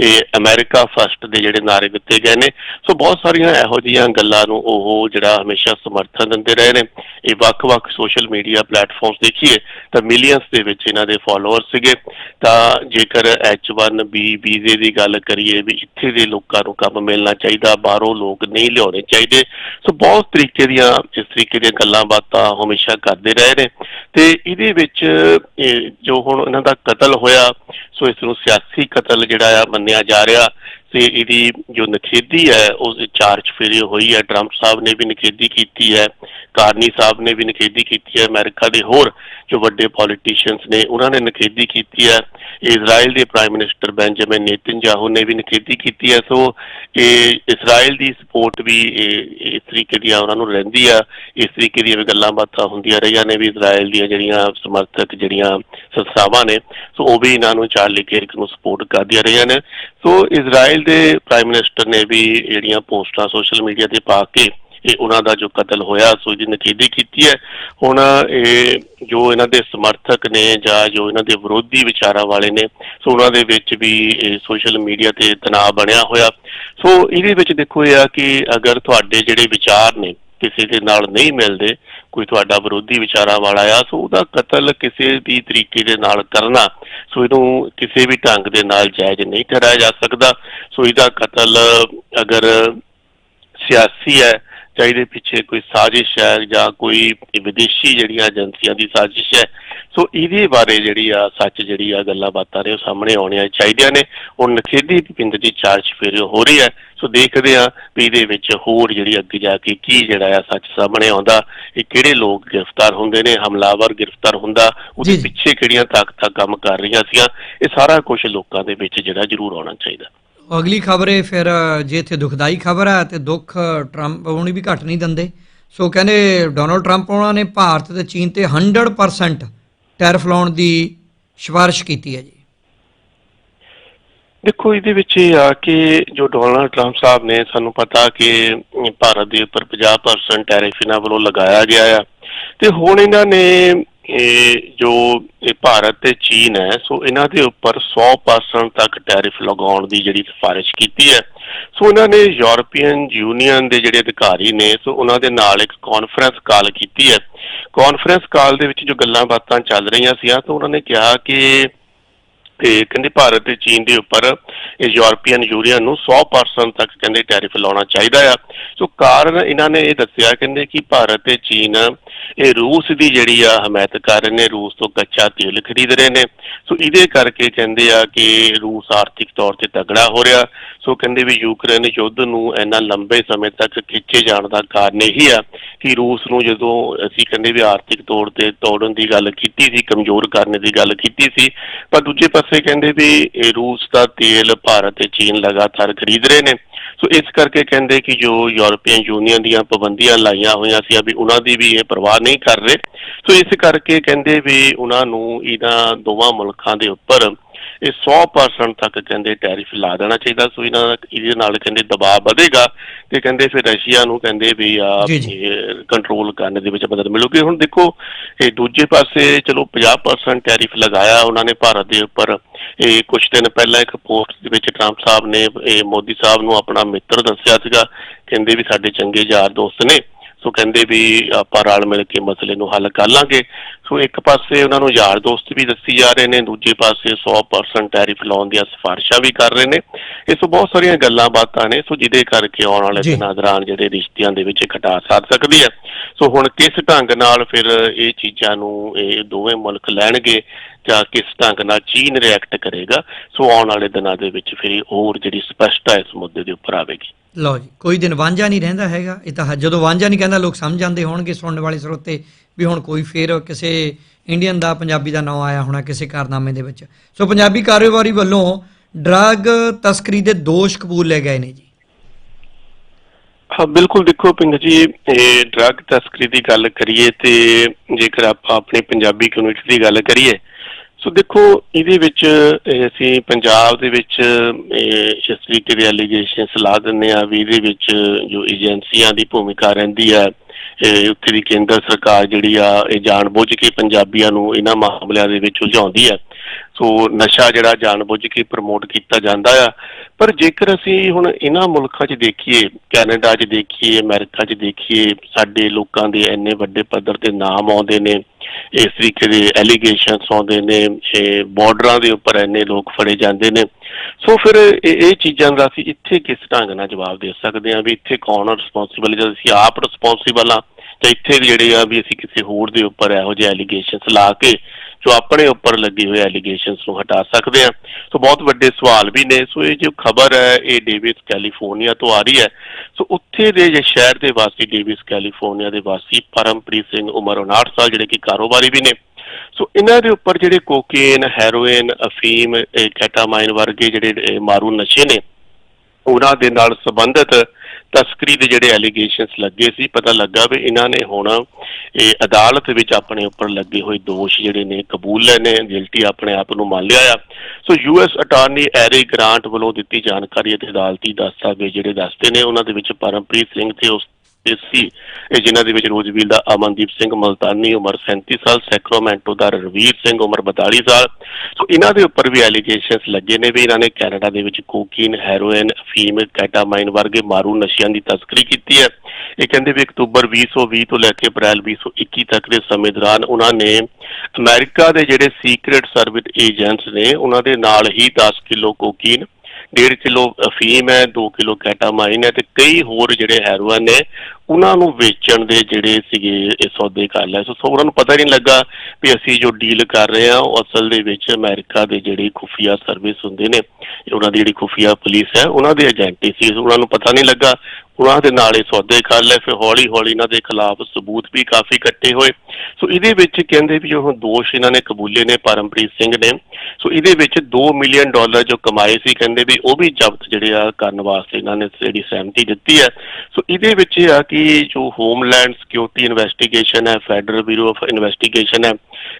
ਇਹ ਅਮਰੀਕਾ ਫਸਟ ਦੇ ਜਿਹੜੇ ਨਾਰੇ ਦਿੱਤੇ ਗਏ ਨੇ। ਸੋ ਬਹੁਤ ਸਾਰੀਆਂ ਇਹੋ ਜਿਹੀਆਂ ਗੱਲਾਂ ਨੂੰ ਉਹ ਜਿਹੜਾ ਹਮੇਸ਼ਾ ਸਮਰਥਨ ਦਿੰਦੇ ਰਹੇ ਨੇ। ਇਹ ਵੱਖ-ਵੱਖ ਸੋਸ਼ਲ ਮੀਡੀਆ ਪਲੇਟਫਾਰਮਸ ਦੇਖੀਏ ਤਾਂ ਮਿਲੀਅਨਸ ਦੇ ਵਿੱਚ ਇਹਨਾਂ ਦੇ ਫਾਲੋਅਰ ਸੀਗੇ। ਤਾਂ ਜੇਕਰ H1B ਵੀਜ਼ੇ ਦੀ ਗੱਲ ਕਰੀਏ ਵੀ ਇੱਥੇ ਦੇ ਲੋਕਾਂ ਨੂੰ ਕੰਮ ਮਿਲਣਾ ਚਾਹੀਦਾ, ਬਾਹਰੋਂ ਲੋਕ ਨਹੀਂ ਲਿਆਉਣੇ ਚਾਹੀਦੇ। ਸੋ ਬਹੁਤ ਤਰੀਕੇ ਦੀਆਂ, ਇਸ ਤਰੀਕੇ ਦੀਆਂ ਗੱਲਾਂ ਬਾਤਾਂ ਹਮੇਸ਼ਾ ਕਰਦੇ ਰਹੇ ਨੇ। ਤੇ ਇਹਦੇ ਵਿੱਚ ਜੋ ਹੁਣ ਇਹਨਾਂ ਦਾ ਕਤਲ ਹੋਇਆ ਸੋ ਇਸ ਨੂੰ ਸਿਆਸੀ ਕਤਲ ਜਿਹੜਾ ਆ ਮੰਨਿਆ ਜਾ ਰਿਹਾ ਤੇ ਇਹਦੀ ਜੋ ਨਖੇਦੀ ਹੈ, ਉਸ ਚਾਰਜ ਫੇਰੀ ਹੋਈ ਹੈ ਟਰੰਪ ਸਾਹਿਬ ਨੇ ਵੀ ਨਖੇਦੀ ਕੀਤੀ ਹੈ, ਕਾਰਨੀ ਸਾਹਿਬ ਨੇ ਵੀ ਨਖੇਦੀ ਕੀਤੀ ਹੈ, ਅਮਰੀਕਾ ਦੇ ਹੋਰ ਜੋ ਵੱਡੇ ਪੋਲੀਟੀਸ਼ੀਅਨਸ ਨੇ, ਉਹਨਾਂ ਨੇ ਨਖੇਦੀ ਕੀਤੀ ਹੈ ਇਜ਼ਰਾਈਲ ਦੇ ਪ੍ਰਾਈਮ ਮਿਨਿਸਟਰ ਬੈਂਜਾਮਿਨ ਨੇਤਨਯਾਹੂ ਨੇ ਵੀ ਨਖੇਦੀ ਕੀਤੀ ਹੈ, ਸੋ ਇਹ ਇਜ਼ਰਾਈਲ ਦੀ ਸਪੋਰਟ ਵੀ ਇਹ ਇਸ ਤਰੀਕੇ ਦੀ ਉਹਨਾਂ ਨੂੰ ਰਹਿੰਦੀ ਆ, ਇਸ ਤਰੀਕੇ ਦੀਆਂ ਵੀ ਗੱਲਾਂ ਬਾਤਾਂ ਹੁੰਦੀਆਂ ਰਹੀਆਂ ਨੇ ਵੀ ਇਜ਼ਰਾਈਲ ਦੀਆਂ ਜਿਹੜੀਆਂ ਸਮਰਥਕ ਜਿਹੜੀਆਂ ਸੰਸਥਾਵਾਂ ਨੇ, ਸੋ ਉਹ ਵੀ ਇਹਨਾਂ ਨੂੰ ਚਾਰਲੀ ਕਿਰਕ ਨੂੰ ਸਪੋਰਟ ਕਰਦੀਆਂ ਰਹੀਆਂ ਨੇ। ਸੋ ਇਜ਼ਰਾਈਲ ਦੇ ਪ੍ਰਾਈਮ ਮਿਨਿਸਟਰ ਨੇ ਵੀ ਜਿਹੜੀਆਂ ਪੋਸਟਾਂ ਸੋਸ਼ਲ ਮੀਡੀਆ ਤੇ ਪਾ ਕੇ ਇਹ ਉਹਨਾਂ ਦਾ ਜੋ ਕਤਲ ਹੋਇਆ, ਸੋ ਇਹਦੀ ਨਕੀਦੀ ਕੀਤੀ ਹੈ। ਹੁਣ ਇਹ ਜੋ ਇਹਨਾਂ ਦੇ ਸਮਰਥਕ ਨੇ ਜਾਂ ਜੋ ਇਹਨਾਂ ਦੇ ਵਿਰੋਧੀ ਵਿਚਾਰਾਂ ਵਾਲੇ ਨੇ, ਸੋ ਉਹਨਾਂ ਦੇ ਵਿੱਚ ਵੀ ਇਹ ਸੋਸ਼ਲ ਮੀਡੀਆ ਤੇ ਤਣਾਅ ਬਣਿਆ ਹੋਇਆ। ਸੋ ਇਹਦੇ ਵਿੱਚ ਦੇਖੋ ਇਹ ਆ ਕਿ ਅਗਰ ਤੁਹਾਡੇ ਜਿਹੜੇ ਵਿਚਾਰ ਨੇ, ਕਿਸੇ ਦੇ ਨਾਲ ਨਹੀਂ ਮਿਲਦੇ ਕੋਈ ਤੁਹਾਡਾ ਵਿਰੋਧੀ ਵਿਚਾਰਾਂ ਵਾਲਾ ਆ, ਸੋ ਉਹਦਾ ਕਤਲ ਕਿਸੇ ਵੀ ਤਰੀਕੇ ਦੇ ਨਾਲ ਕਰਨਾ, ਸੋ ਇਹਨੂੰ ਕਿਸੇ ਵੀ ਢੰਗ ਦੇ ਨਾਲ ਜਾਇਜ਼ ਨਹੀਂ ਕਰਾਇਆ ਜਾ ਸਕਦਾ। ਸੋ ਇਹਦਾ ਕਤਲ ਅਗਰ ਸਿਆਸੀ ਹੈ, ਜਾਂ ਇਹਦੇ ਪਿੱਛੇ ਕੋਈ ਸਾਜ਼ਿਸ਼ ਹੈ, ਜਾਂ ਕੋਈ ਵਿਦੇਸ਼ੀ ਜਿਹੜੀਆਂ ਏਜੰਸੀਆਂ ਦੀ ਸਾਜ਼ਿਸ਼ ਹੈ ਸੋ ਇਹਦੇ ਬਾਰੇ ਜਿਹੜੀ ਆ ਸੱਚ ਜਿਹੜੀ ਆ ਗੱਲਾਂ ਬਾਤਾਂ ਨੇ ਉਹ ਸਾਹਮਣੇ ਆਉਣੀਆਂ ਚਾਹੀਦੀਆਂ ਨੇ। ਉਹ ਨਖੇਦੀ ਪਿੰਡ ਦੀ ਚਾਰਜ ਫਿਰ ਹੋ ਰਹੀ ਹੈ। ਸੋ ਦੇਖਦੇ ਆ ਵੀ ਇਹਦੇ ਵਿੱਚ ਹੋਰ ਜਿਹੜੀ ਅੱਗੇ ਜਾ ਕੇ ਕੀ ਜਿਹੜਾ ਆ ਸੱਚ ਸਾਹਮਣੇ ਆਉਂਦਾ ਇਹ ਕਿਹੜੇ ਲੋਕ ਗ੍ਰਿਫਤਾਰ ਹੁੰਦੇ ਨੇ ਹਮਲਾਵਰ ਗ੍ਰਿਫਤਾਰ ਹੁੰਦਾ ਉਹਦੇ। ਪਿੱਛੇ ਕਿਹੜੀਆਂ ਤਾਕਤਾਂ ਕੰਮ ਕਰ ਰਹੀਆਂ ਸੀਆਂ ਇਹ ਸਾਰਾ ਕੁਝ ਲੋਕਾਂ ਦੇ ਵਿੱਚ ਜਿਹੜਾ ਜ਼ਰੂਰ ਆਉਣਾ ਚਾਹੀਦਾ। ਅਗਲੀ ਖਬਰ ਹੈ ਫਿਰ ਜੇ ਇੱਥੇ ਦੁਖਦਾਈ ਖਬਰ ਹੈ ਤੇ ਦੁੱਖ ਟਰੰਪ ਹੋਣੀ ਵੀ ਘੱਟ ਨਹੀਂ ਦਿੰਦੇ। ਸੋ ਕਹਿੰਦੇ ਡੋਨਲਡ ਟਰੰਪ ਉਹਨਾਂ ਨੇ ਭਾਰਤ ਤੇ ਚੀਨ ਤੇ 100% ਟੈਰਿਫ ਲਾਉਣ ਦੀ ਸਿਫਾਰਿਸ਼ ਕੀਤੀ ਹੈ ਜੀ। ਦੇਖੋ, ਇਹਦੇ ਵਿੱਚ ਇਹ ਆ ਕਿ ਜੋ ਡੋਨਾਲਡ ਟਰੰਪ ਸਾਹਿਬ ਨੇ ਸਾਨੂੰ ਪਤਾ ਕਿ ਭਾਰਤ ਦੇ ਉੱਪਰ 50% ਟੈਰਿਫ ਇਹਨਾਂ ਵੱਲੋਂ ਲਗਾਇਆ ਗਿਆ ਆ। ਤੇ ਹੁਣ ਇਹਨਾਂ ਨੇ ਇਹ ਜੋ ਇਹ ਭਾਰਤ ਤੇ ਚੀਨ ਹੈ, ਸੋ ਇਹਨਾਂ ਦੇ ਉੱਪਰ 100% ਤੱਕ ਟੈਰਿਫ ਲਗਾਉਣ ਦੀ ਜਿਹੜੀ ਸਿਫਾਰਿਸ਼ ਕੀਤੀ ਹੈ। ਸੋ ਇਹਨਾਂ ਨੇ ਯੂਰਪੀਅਨ ਯੂਨੀਅਨ ਦੇ ਜਿਹੜੇ ਅਧਿਕਾਰੀ ਨੇ, ਸੋ ਉਹਨਾਂ ਦੇ ਨਾਲ ਇੱਕ ਕਾਨਫਰੰਸ ਕਾਲ ਕੀਤੀ ਹੈ। ਕਾਨਫਰੰਸ ਕਾਲ ਦੇ ਵਿੱਚ ਜੋ ਗੱਲਾਂ ਬਾਤਾਂ ਚੱਲ ਰਹੀਆਂ ਸੀ ਤਾਂ ਉਹਨਾਂ ਨੇ ਕਿਹਾ ਕਿ ਤੇ ਕਹਿੰਦੇ ਭਾਰਤ ਤੇ ਚੀਨ ਦੇ ਉੱਪਰ ਇਹ ਯੂਰਪੀਅਨ ਯੂਨੀਅਨ ਨੂੰ 100% ਤੱਕ ਕਹਿੰਦੇ ਟੈਰਿਫ ਲਾਉਣਾ ਚਾਹੀਦਾ ਆ। ਸੋ ਕਾਰਨ ਇਹਨਾਂ ਨੇ ਇਹ ਦੱਸਿਆ ਕਹਿੰਦੇ ਕਿ ਭਾਰਤ ਤੇ ਚੀਨ, ਇਹ ਰੂਸ ਦੀ ਜਿਹੜੀ ਆ ਹਮਾਇਤ ਕਰ ਰਹੇ ਨੇ, ਰੂਸ ਤੋਂ ਕੱਚਾ ਤੇਲ ਖਰੀਦ ਰਹੇ ਨੇ। ਸੋ ਇਹਦੇ ਕਰਕੇ ਕਹਿੰਦੇ ਆ ਕਿ ਰੂਸ ਆਰਥਿਕ ਤੌਰ ਤੇ ਤਗੜਾ ਹੋ ਰਿਹਾ। ਸੋ ਕਹਿੰਦੇ ਵੀ ਯੂਕਰੇਨ ਯੁੱਧ ਨੂੰ ਇੰਨਾ ਲੰਬੇ ਸਮੇਂ ਤੱਕ ਖਿੱਚੇ ਜਾਣ ਦਾ ਕਾਰਨ ਇਹੀ ਆ ਕਿ ਰੂਸ ਨੂੰ ਜਦੋਂ ਅਸੀਂ ਕਹਿੰਦੇ ਵੀ ਆਰਥਿਕ ਤੌਰ ਤੇ ਤੋੜਨ ਦੀ ਗੱਲ ਕੀਤੀ ਸੀ, ਕਮਜ਼ੋਰ ਕਰਨ ਦੀ ਗੱਲ ਕੀਤੀ ਸੀ, ਪਰ ਦੂਜੇ ਪਾਸੇ ਕਹਿੰਦੇ ਵੀ ਇਹ ਰੂਸ ਦਾ ਤੇਲ ਭਾਰਤ ਤੇ ਚੀਨ ਲਗਾਤਾਰ ਖਰੀਦ ਰਹੇ ਨੇ। ਸੋ ਇਸ ਕਰਕੇ ਕਹਿੰਦੇ ਕਿ ਜੋ ਯੂਰਪੀਅਨ ਯੂਨੀਅਨ ਦੀਆਂ ਪਾਬੰਦੀਆਂ ਲਾਈਆਂ ਹੋਈਆਂ ਸੀ ਵੀ ਉਹਨਾਂ ਦੀ ਵੀ ਇਹ ਪਰਵਾਹ ਨਹੀਂ ਕਰ ਰਹੇ। ਸੋ ਇਸ ਕਰਕੇ ਕਹਿੰਦੇ ਵੀ ਉਹਨਾਂ ਨੂੰ ਇਹਨਾਂ ਦੋਵਾਂ ਮੁਲਕਾਂ ਦੇ ਉੱਪਰ ਇਹ 100% ਤੱਕ ਕਹਿੰਦੇ ਟੈਰਿਫ ਲਾ ਦੇਣਾ ਚਾਹੀਦਾ ਸੋ ਇਹਨਾਂ ਦਾ ਇਹਦੇ ਨਾਲ ਕਹਿੰਦੇ ਦਬਾਅ ਵਧੇਗਾ ਤੇ ਕਹਿੰਦੇ ਫਿਰ ਰਸ਼ੀਆ ਨੂੰ ਕਹਿੰਦੇ ਵੀ ਆ। ਕੰਟਰੋਲ ਕਰਨ ਦੇ ਵਿੱਚ ਮਦਦ ਮਿਲੂਗੀ। ਹੁਣ ਦੇਖੋ ਇਹ ਦੂਜੇ ਪਾਸੇ ਚਲੋ 50% ਟੈਰਿਫ ਲਗਾਇਆ ਉਹਨਾਂ ਨੇ ਭਾਰਤ ਦੇ ਉੱਪਰ। ਇਹ ਕੁਝ ਦਿਨ ਪਹਿਲਾਂ ਇੱਕ ਪੋਸਟ ਦੇ ਵਿੱਚ ਟਰੰਪ ਸਾਹਿਬ ਨੇ ਇਹ ਮੋਦੀ ਸਾਹਿਬ ਨੂੰ ਆਪਣਾ ਮਿੱਤਰ ਦੱਸਿਆ ਸੀਗਾ ਕਹਿੰਦੇ ਵੀ ਸਾਡੇ ਚੰਗੇ ਯਾਰ ਦੋਸਤ ਨੇ। ਸੋ ਕਹਿੰਦੇ ਵੀ ਆਪਾਂ ਰਲ ਮਿਲ ਕੇ ਮਸਲੇ ਨੂੰ ਹੱਲ ਕਰ ਲਾਂਗੇ। ਸੋ ਇੱਕ ਪਾਸੇ ਉਹਨਾਂ ਨੂੰ ਯਾਰ ਦੋਸਤ ਵੀ ਦੱਸੀ ਜਾ ਰਹੇ ਨੇ ਦੂਜੇ ਪਾਸੇ 100% ਟੈਰਿਫ ਲਾਉਣ ਦੀਆਂ ਸਿਫਾਰਿਸ਼ਾਂ ਵੀ ਕਰ ਰਹੇ ਨੇ। ਇਹ ਸੋ ਬਹੁਤ ਸਾਰੀਆਂ ਗੱਲਾਂ ਬਾਤਾਂ ਨੇ ਸੋ ਜਿਹਦੇ ਕਰਕੇ ਆਉਣ ਵਾਲੇ। ਦਿਨਾਂ ਦੌਰਾਨ ਜਿਹੜੇ ਰਿਸ਼ਤਿਆਂ ਦੇ ਵਿੱਚ ਖਟਾਸ ਆ ਸਕਦੀ ਹੈ। ਸੋ ਹੁਣ ਕਿਸ ਢੰਗ ਨਾਲ ਫਿਰ ਇਹ ਚੀਜ਼ਾਂ ਨੂੰ ਇਹ ਦੋਵੇਂ ਮੁਲਕ ਲੈਣਗੇ ਜਾਂ ਕਿਸ ਢੰਗ ਨਾਲ ਚੀਨ ਰਿਐਕਟ ਕਰੇਗਾ ਸੋ ਆਉਣ ਵਾਲੇ ਦਿਨਾਂ ਦੇ ਵਿੱਚ ਫਿਰ ਹੋਰ ਜਿਹੜੀ ਸਪਸ਼ਟਤਾ ਇਸ ਮੁੱਦੇ ਦੇ ਉੱਪਰ ਆਵੇਗੀ। ਲਓ ਜੀ, ਕੋਈ ਦਿਨ ਵਾਂਝਾ ਨਹੀਂ ਰਹਿੰਦਾ ਹੈਗਾ। ਇਹ ਤਾਂ ਜਦੋਂ ਵਾਂਝਾ ਨਹੀਂ ਕਹਿੰਦਾ, ਲੋਕ ਸਮਝ ਜਾਂਦੇ ਹੋਣਗੇ ਸੁਣਨ ਵਾਲੇ ਸਰੋਤੇ ਵੀ ਹੁਣ ਕੋਈ ਫੇਰ ਕਿਸੇ ਇੰਡੀਅਨ ਦਾ, ਪੰਜਾਬੀ ਦਾ ਨਾਮ ਆਇਆ ਹੋਣਾ ਕਿਸੇ ਕਾਰਨਾਮੇ ਦੇ ਵਿੱਚ। ਸੋ ਪੰਜਾਬੀ ਕਾਰੋਬਾਰੀ ਵੱਲੋਂ ਡਰੱਗ ਤਸਕਰੀ ਦੇ ਦੋਸ਼ ਕਬੂਲ ਲਏ ਗਏ ਨੇ ਜੀ। ਹਾਂ, ਬਿਲਕੁਲ ਦੇਖੋ ਪਿੰਡ ਜੀ, ਇਹ ਡਰੱਗ ਤਸਕਰੀ ਦੀ ਗੱਲ ਕਰੀਏ ਤੇ ਜੇਕਰ ਆਪਾਂ ਆਪਣੀ ਪੰਜਾਬੀ ਕਮਿਊਨਿਟੀ ਦੀ ਗੱਲ ਕਰੀਏ ਸੋ ਦੇਖੋ, ਇਹਦੇ ਵਿੱਚ ਅਸੀਂ ਪੰਜਾਬ ਦੇ ਵਿੱਚ, ਇਹ ਇਸ ਤਰੀਕੇ ਦੇ ਐਲੀਗੇਸ਼ਨਸ ਲਾ ਦਿੰਦੇ ਆ ਵੀ ਇਹਦੇ ਵਿੱਚ ਜੋ ਏਜੰਸੀਆਂ ਦੀ ਭੂਮਿਕਾ ਰਹਿੰਦੀ ਆ ਉੱਥੇ ਦੀ ਕੇਂਦਰ ਸਰਕਾਰ ਜਿਹੜੀ ਆ, ਇਹ ਜਾਣਬੁੱਝ ਕੇ ਪੰਜਾਬੀਆਂ ਨੂੰ ਇਹਨਾਂ ਮਾਮਲਿਆਂ ਦੇ ਵਿੱਚ ਉਲਝਾਉਂਦੀ ਆ ਸੋ ਨਸ਼ਾ ਜਿਹੜਾ ਜਾਣਬੁੱਝ ਕੇ ਪ੍ਰਮੋਟ ਕੀਤਾ ਜਾਂਦਾ ਆ। ਪਰ ਜੇਕਰ ਅਸੀਂ ਹੁਣ ਇਹਨਾਂ ਮੁਲਕਾਂ 'ਚ ਦੇਖੀਏ, ਕੈਨੇਡਾ 'ਚ ਦੇਖੀਏ, ਅਮਰੀਕਾ 'ਚ ਦੇਖੀਏ, ਸਾਡੇ ਲੋਕਾਂ ਦੇ ਇੰਨੇ ਵੱਡੇ ਪੱਧਰ ਤੇ ਨਾਮ ਆਉਂਦੇ ਨੇ, ਇਸ ਤਰੀਕੇ ਦੇ ਐਲੀਗੇਸ਼ਨਸ ਆਉਂਦੇ ਨੇ, ਇਹ ਬਾਰਡਰਾਂ ਦੇ ਉੱਪਰ ਇੰਨੇ ਲੋਕ ਫੜੇ ਜਾਂਦੇ ਨੇ। ਸੋ ਫਿਰ ਇਹ ਚੀਜ਼ਾਂ ਦਾ ਅਸੀਂ ਇੱਥੇ ਕਿਸ ਢੰਗ ਨਾਲ ਜਵਾਬ ਦੇ ਸਕਦੇ ਹਾਂ? ਵੀ ਇੱਥੇ ਕੌਣ ਰਿਸਪੌਂਸਿਬਲ ਜਦ ਅਸੀਂ ਆਪ ਰਿਸਪੌਂਸਿਬਲ ਆ ਤਾਂ ਇੱਥੇ ਜਿਹੜੇ ਆ ਵੀ ਅਸੀਂ ਕਿਸੇ ਹੋਰ ਦੇ ਉੱਪਰ ਇਹੋ ਜਿਹੇ ਐਲੀਗੇਸ਼ਨਸ ਲਾ ਕੇ ਜੋ ਆਪਣੇ ਉੱਪਰ ਲੱਗੇ ਹੋਏ ਐਲੀਗੇਸ਼ਨਸ ਨੂੰ ਹਟਾ ਸਕਦੇ ਆ। ਸੋ ਬਹੁਤ ਵੱਡੇ ਸਵਾਲ ਵੀ ਨੇ। ਸੋ ਇਹ ਜੋ ਖਬਰ ਹੈ, ਇਹ ਡੇਵਿਸ ਕੈਲੀਫੋਰਨੀਆ ਤੋਂ ਆ ਰਹੀ ਹੈ। ਸੋ ਉੱਥੇ ਦੇ ਜੇ ਸ਼ਹਿਰ ਦੇ ਵਾਸੀ ਡੇਵਿਸ ਕੈਲੀਫੋਰਨੀਆ ਦੇ ਵਾਸੀ ਪਰਮਪ੍ਰੀਤ ਸਿੰਘ ਉਮਰ 59 ਸਾਲ, ਜਿਹੜੇ ਕਿ ਕਾਰੋਬਾਰੀ ਵੀ ਨੇ। ਸੋ ਇਹਨਾਂ ਦੇ ਉੱਪਰ ਜਿਹੜੇ ਕੋਕੇਨ ਹੈਰੋਇਨ ਅਫੀਮ ਕੈਟਾਮਾਈਨ ਵਰਗੇ ਜਿਹੜੇ ਮਾਰੂ ਨਸ਼ੇ ਨੇ, ਉਹਨਾਂ ਦੇ ਨਾਲ ਸੰਬੰਧਿਤ ਤਸਕਰੀ ਦੇ ਜਿਹੜੇ ਐਲੀਗੇਸ਼ਨਸ ਲੱਗੇ ਸੀ, ਪਤਾ ਲੱਗਾ ਵੀ ਇਹਨਾਂ ਨੇ ਹੁਣ ਇਹ ਅਦਾਲਤ ਵਿੱਚ ਆਪਣੇ ਉੱਪਰ ਲੱਗੇ ਹੋਏ ਦੋਸ਼ ਜਿਹੜੇ ਨੇ ਕਬੂਲ ਲਏ ਨੇ ਗਿਲਟੀ ਆਪਣੇ ਆਪ ਨੂੰ ਮੰਨ ਲਿਆ ਆ। So US attorney Ari Grant ਵੱਲੋਂ ਦਿੱਤੀ ਜਾਣਕਾਰੀ ਅਤੇ ਅਦਾਲਤੀ ਦਸਤਾਵੇਜ਼ ਜਿਹੜੇ ਦੱਸਦੇ ਨੇ, ਉਹਨਾਂ ਦੇ ਵਿੱਚ ਪਰਮਪ੍ਰੀਤ ਸਿੰਘ ਤੇ ਉਸ ਤੇ ਸੀ ਇਹ ਜਿਨ੍ਹਾਂ ਦੇ ਵਿੱਚ ਰੋਜ਼ਵੀਲ ਦਾ ਅਮਨਦੀਪ ਸਿੰਘ ਮਲਤਾਨੀ, ਉਮਰ 37 ਸਾਲ, ਸੈਕਰਾਮੈਂਟੋ ਦਾ ਰਵੀਰ ਸਿੰਘ, ਉਮਰ 42 ਸਾਲ। ਸੋ ਇਹਨਾਂ ਦੇ ਉੱਪਰ ਵੀ ਐਲੀਗੇਸ਼ਨਸ ਲੱਗੇ ਨੇ ਵੀ ਇਹਨਾਂ ਨੇ ਕੈਨੇਡਾ ਦੇ ਵਿੱਚ ਕੋਕੀਨ ਹੈਰੋਇਨ ਅਫੀਮ ਕੈਟਾਮਾਈਨ ਵਰਗੇ ਮਾਰੂ ਨਸ਼ਿਆਂ ਦੀ ਤਸਕਰੀ ਕੀਤੀ ਹੈ। ਇਹ ਕਹਿੰਦੇ ਵੀ ਅਕਤੂਬਰ 2020 ਤੋਂ ਲੈ ਕੇ ਅਪ੍ਰੈਲ 2021 ਤੱਕ ਦੇ ਸਮੇਂ ਦੌਰਾਨ ਉਹਨਾਂ ਨੇ ਅਮਰੀਕਾ ਦੇ ਜਿਹੜੇ ਸੀਕ੍ਰੀਟ ਸਰਵਿਸ ਏਜੰਟਸ ਨੇ, ਉਹਨਾਂ ਦੇ ਨਾਲ ਹੀ 10 ਕਿਲੋ ਕੋਕੀਨ 1.5 ਕਿਲੋ ਅਫੀਮ ਹੈ 2 ਕਿਲੋ ਕੈਟਾਮਾਈਨ ਹੈ ਤੇ ਕਈ ਹੋਰ ਜਿਹੜੇ ਹੈਰੋਇਨ ਨੇ ਉਹਨਾਂ ਨੂੰ ਵੇਚਣ ਦੇ ਜਿਹੜੇ ਸੀਗੇ ਇਹ ਸੌਦੇ ਕਰ ਲਏ। ਸੋ ਸੋ ਉਹਨਾਂ ਨੂੰ ਪਤਾ ਹੀ ਨਹੀਂ ਲੱਗਾ ਵੀ ਅਸੀਂ ਜੋ ਡੀਲ ਕਰ ਰਹੇ ਹਾਂ, ਉਹ ਅਸਲ ਦੇ ਵਿੱਚ ਅਮਰੀਕਾ ਦੇ ਜਿਹੜੇ ਖੁਫੀਆ ਸਰਵਿਸ ਹੁੰਦੇ ਨੇ ਉਹਨਾਂ ਦੀ ਜਿਹੜੀ ਖੁਫੀਆ ਪੁਲਿਸ ਹੈ, ਉਹਨਾਂ ਦੇ ਏਜੰਟ ਸੀ। ਉਹਨਾਂ ਨੂੰ ਪਤਾ ਨਹੀਂ ਲੱਗਾ, ਉਹਨਾਂ ਦੇ ਨਾਲ ਇਹ ਸੌਦੇ ਕਰ ਲਏ, ਫਿਰ ਹੌਲੀ ਹੌਲੀ ਇਹਨਾਂ ਦੇ ਖਿਲਾਫ ਸਬੂਤ ਵੀ ਕਾਫੀ ਇਕੱਠੇ ਹੋਏ। ਸੋ ਇਹਦੇ ਵਿੱਚ ਕਹਿੰਦੇ ਵੀ ਉਹ ਦੋਸ਼ ਇਹਨਾਂ ਨੇ ਕਬੂਲੇ ਨੇ, ਪਰਮਪ੍ਰੀਤ ਸਿੰਘ ਨੇ। ਸੋ ਇਹਦੇ ਵਿੱਚ 2 ਮਿਲੀਅਨ ਡਾਲਰ ਜੋ ਕਮਾਏ ਸੀ, ਕਹਿੰਦੇ ਵੀ ਉਹ ਵੀ ਜ਼ਬਤ ਜਿਹੜੇ ਆ ਕਰਨ ਵਾਸਤੇ ਇਹਨਾਂ ਨੇ ਜਿਹੜੀ ਸਹਿਮਤੀ ਦਿੱਤੀ ਹੈ। ਸੋ ਇਹਦੇ ਵਿੱਚ ਇਹ ਆ ਕਿ ਜੋ ਹੋਮਲੈਂਡ ਸਿਕਿਉਰਿਟੀ ਇਨਵੈਸਟੀਗੇਸ਼ਨ ਹੈ ਫੈਡਰਲ ਬਿਊਰੋ ਆਫ ਇਨਵੈਸਟੀਗੇਸ਼ਨ ਹੈ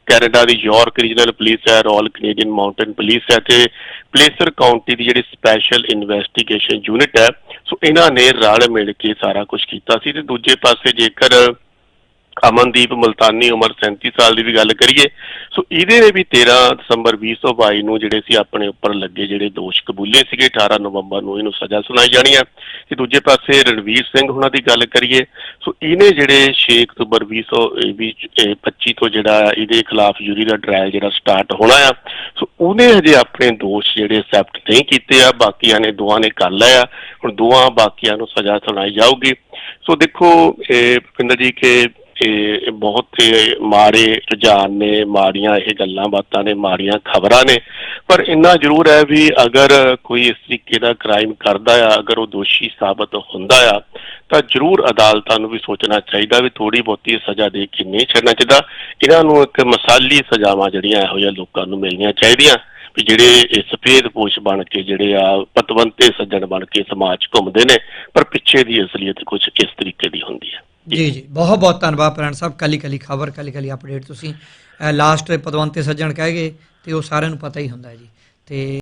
ਕੈਨੇਡਾ ਦੀ ਯਾਰਕ ਰੀਜਨਲ ਪੁਲਿਸ ਹੈ ਰਾਇਲ ਕੈਨੇਡੀਅਨ ਮਾਊਂਟੇਨ ਪੁਲਿਸ ਹੈ ਤੇ ਪਲੇਸਰ ਕਾਉਂਟੀ ਦੀ ਜਿਹੜੀ ਸਪੈਸ਼ਲ ਇਨਵੈਸਟੀਗੇਸ਼ਨ ਯੂਨਿਟ ਹੈ, ਸੋ ਇਹਨਾਂ ਨੇ ਰਲ ਮਿਲ ਕੇ ਸਾਰਾ ਕੁਝ ਕੀਤਾ ਸੀ ਤੇ ਦੂਜੇ ਪਾਸੇ ਜੇਕਰ ਅਮਨਦੀਪ ਮਲਤਾਨੀ ਉਮਰ 37 ਸਾਲ ਦੀ ਵੀ ਗੱਲ ਕਰੀਏ, ਸੋ ਇਹਦੇ ਨੇ ਵੀ 13 ਦਸੰਬਰ 2022 ਨੂੰ ਜਿਹੜੇ ਸੀ ਆਪਣੇ ਉੱਪਰ ਲੱਗੇ ਜਿਹੜੇ ਦੋਸ਼ ਕਬੂਲੇ ਸੀਗੇ 18 ਨਵੰਬਰ ਨੂੰ ਇਹਨੂੰ ਸਜ਼ਾ ਸੁਣਾਈ ਜਾਣੀ ਹੈ ਤੇ ਦੂਜੇ ਪਾਸੇ ਰਣਵੀਰ ਸਿੰਘ ਉਹਨਾਂ ਦੀ ਗੱਲ ਕਰੀਏ, ਸੋ ਇਹਨੇ ਜਿਹੜੇ 6 ਅਕਤੂਬਰ 2025 ਤੋਂ ਜਿਹੜਾ ਇਹਦੇ ਖਿਲਾਫ ਜੂਰੀ ਦਾ ਟ੍ਰਾਇਲ ਜਿਹੜਾ ਸਟਾਰਟ ਹੋਣਾ ਆ, ਸੋ ਉਹਨੇ ਹਜੇ ਆਪਣੇ ਦੋਸ਼ ਜਿਹੜੇ ਐਕਸੈਪਟ ਨਹੀਂ ਕੀਤੇ ਆ, ਬਾਕੀਆਂ ਨੇ ਦੋਵਾਂ ਨੇ ਕਰ ਲਿਆ ਹੁਣ ਦੋਵਾਂ ਬਾਕੀਆਂ ਨੂੰ ਸਜ਼ਾ ਸੁਣਾਈ ਜਾਊਗੀ। ਸੋ ਦੇਖੋ, ਇਹ ਭੁਪਿੰਦਰ ਜੀ ਕਿ ਇਹ ਬਹੁਤ ਹੀ ਮਾੜੇ ਰੁਝਾਨ ਨੇ, ਮਾੜੀਆਂ ਇਹ ਗੱਲਾਂ ਬਾਤਾਂ ਨੇ, ਮਾੜੀਆਂ ਖਬਰਾਂ ਨੇ। ਪਰ ਇੰਨਾ ਜ਼ਰੂਰ ਹੈ ਵੀ ਅਗਰ ਕੋਈ ਇਸ ਤਰੀਕੇ ਦਾ ਕ੍ਰਾਈਮ ਕਰਦਾ ਆ, ਅਗਰ ਉਹ ਦੋਸ਼ੀ ਸਾਬਤ ਹੁੰਦਾ ਆ, ਤਾਂ ਜ਼ਰੂਰ ਅਦਾਲਤਾਂ ਨੂੰ ਵੀ ਸੋਚਣਾ ਚਾਹੀਦਾ ਵੀ ਥੋੜੀ ਬਹੁਤੀ ਸਜ਼ਾ ਦੇ ਕੇ ਨਹੀਂ ਛੱਡਣਾ ਚਾਹੀਦਾ। ਇਹਨਾਂ ਨੂੰ ਇੱਕ ਮਸਾਲੀ ਸਜ਼ਾਵਾਂ ਜਿਹੜੀਆਂ ਇਹੋ ਜਿਹੇ ਲੋਕਾਂ ਨੂੰ ਮਿਲਣੀਆਂ ਚਾਹੀਦੀਆਂ। ਵੀ ਜਿਹੜੇ ਇਹ ਸਫੇਦ ਪੋਸ਼ ਬਣ ਕੇ, ਜਿਹੜੇ ਆ ਪਤਵੰਤੇ ਸੱਜਣ ਬਣ ਕੇ ਸਮਾਜ 'ਚ ਘੁੰਮਦੇ ਨੇ, ਪਰ ਪਿੱਛੇ ਦੀ ਅਸਲੀਅਤ ਕੁਝ ਇਸ ਤਰੀਕੇ ਦੀ ਹੁੰਦੀ ਹੈ। ਜੀ ਜੀ। ਬਹੁਤ ਬਹੁਤ ਧੰਨਵਾਦ ਪ੍ਰੈਣ ਸਾਹਿਬ। ਕੱਲੀ ਕੱਲੀ ਖਬਰ ਕੱਲੀ ਕੱਲੀ ਅਪਡੇਟ ਤੁਸੀਂ। ਲਾਸਟ ਪਦਵੰਤੇ ਸੱਜਣ ਕਹਿ ਗਏ ਤੇ ਉਹ ਸਾਰਿਆਂ ਨੂੰ ਪਤਾ ਹੀ ਹੁੰਦਾ ਜੀ। ਤੇ